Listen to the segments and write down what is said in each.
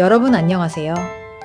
여러분 안녕하세요.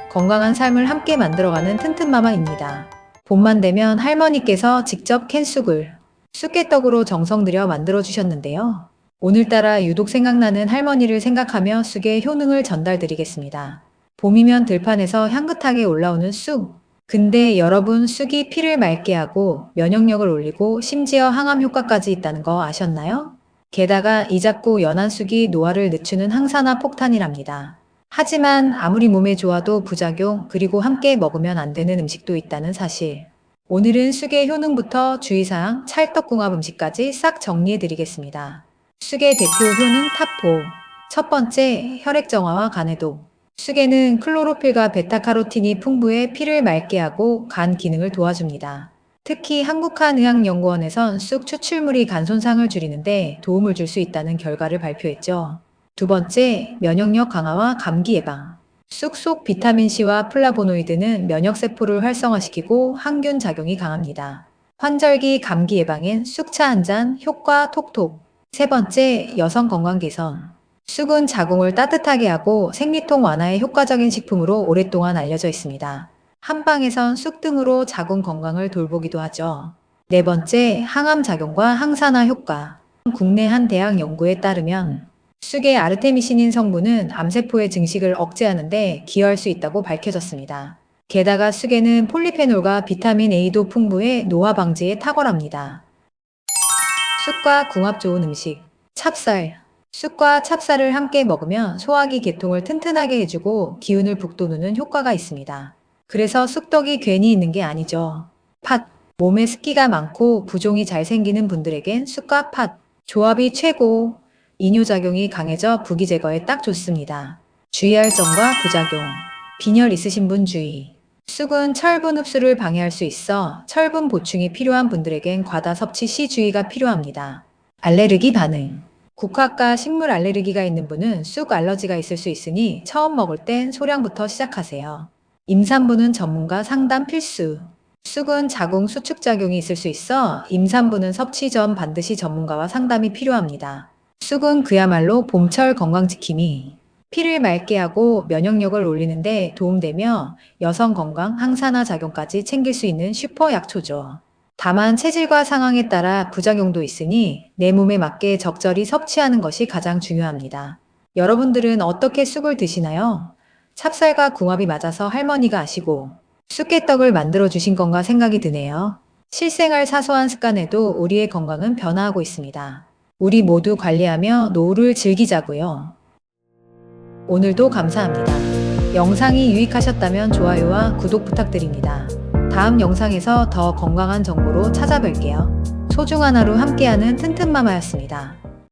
건강한 삶을 함께 만들어가는 튼튼마마입니다. 봄만 되면 할머니께서 직접 캔 쑥을 쑥개떡으로 정성 들여 만들어 주셨는데요. 오늘따라 유독 생각나는 할머니를 생각하며 쑥의 효능을 전달드리겠습니다. 봄이면 들판에서 향긋하게 올라오는 쑥. 근데 여러분 쑥이 피를 맑게 하고 면역력을 올리고 심지어 항암 효과까지 있다는 거 아셨나요? 게다가 이 작고 연한 쑥이 노화를 늦추는 항산화 폭탄이랍니다. 하지만 아무리 몸에 좋아도 부작용 그리고 함께 먹으면 안 되는 음식도 있다는 사실. 오늘은 쑥의 효능부터 주의사항, 찰떡궁합 음식까지 싹 정리해 드리겠습니다. 쑥의 대표 효능 탑4. 첫 번째, 혈액 정화와 간해도. 쑥에는 클로로필과 베타카로틴이 풍부해 피를 맑게 하고 간 기능을 도와줍니다. 특히 한국한의학연구원에선 쑥 추출물이 간 손상을 줄이는데 도움을 줄 수 있다는 결과를 발표했죠. 두 번째, 면역력 강화와 감기 예방. 쑥속 비타민C와 플라보노이드는 면역세포를 활성화시키고 항균 작용이 강합니다. 환절기 감기 예방엔 쑥차 한 잔 효과 톡톡. 세 번째, 여성 건강 개선. 쑥은 자궁을 따뜻하게 하고 생리통 완화에 효과적인 식품으로 오랫동안 알려져 있습니다. 한방에선 쑥 등으로 자궁 건강을 돌보기도 하죠. 네 번째, 항암 작용과 항산화 효과. 국내 한 대학 연구에 따르면 쑥의 아르테미신인 성분은 암세포의 증식을 억제하는데 기여할 수 있다고 밝혀졌습니다. 게다가 쑥에는 폴리페놀과 비타민 A도 풍부해 노화 방지에 탁월합니다. 쑥과 궁합 좋은 음식. 찹쌀. 쑥과 찹쌀을 함께 먹으면 소화기 계통을 튼튼하게 해주고 기운을 북돋우는 효과가 있습니다. 그래서 쑥떡이 괜히 있는 게 아니죠. 팥. 몸에 습기가 많고 부종이 잘 생기는 분들에겐 쑥과 팥. 조합이 최고. 이뇨작용이 강해져 부기 제거에 딱 좋습니다. 주의할 점과 부작용. 빈혈 있으신 분 주의. 쑥은 철분 흡수를 방해할 수 있어 철분 보충이 필요한 분들에겐 과다 섭취 시 주의가 필요합니다. 알레르기 반응. 국화과 식물 알레르기가 있는 분은 쑥 알러지가 있을 수 있으니 처음 먹을 땐 소량부터 시작하세요. 임산부는 전문가 상담 필수. 쑥은 자궁 수축 작용이 있을 수 있어 임산부는 섭취 전 반드시 전문가와 상담이 필요합니다. 쑥은 그야말로 봄철 건강지킴이. 피를 맑게 하고 면역력을 올리는데 도움되며 여성 건강 항산화 작용까지 챙길 수 있는 슈퍼 약초죠. 다만 체질과 상황에 따라 부작용도 있으니 내 몸에 맞게 적절히 섭취하는 것이 가장 중요합니다. 여러분들은 어떻게 쑥을 드시나요? 찹쌀과 궁합이 맞아서 할머니가 아시고 쑥개떡을 만들어 주신 건가 생각이 드네요. 실생활 사소한 습관에도 우리의 건강은 변화하고 있습니다. 우리 모두 관리하며 노후를 즐기자고요. 오늘도 감사합니다. 영상이 유익하셨다면 좋아요와 구독 부탁드립니다. 다음 영상에서 더 건강한 정보로 찾아뵐게요. 소중한 하루 함께하는 튼튼마마였습니다.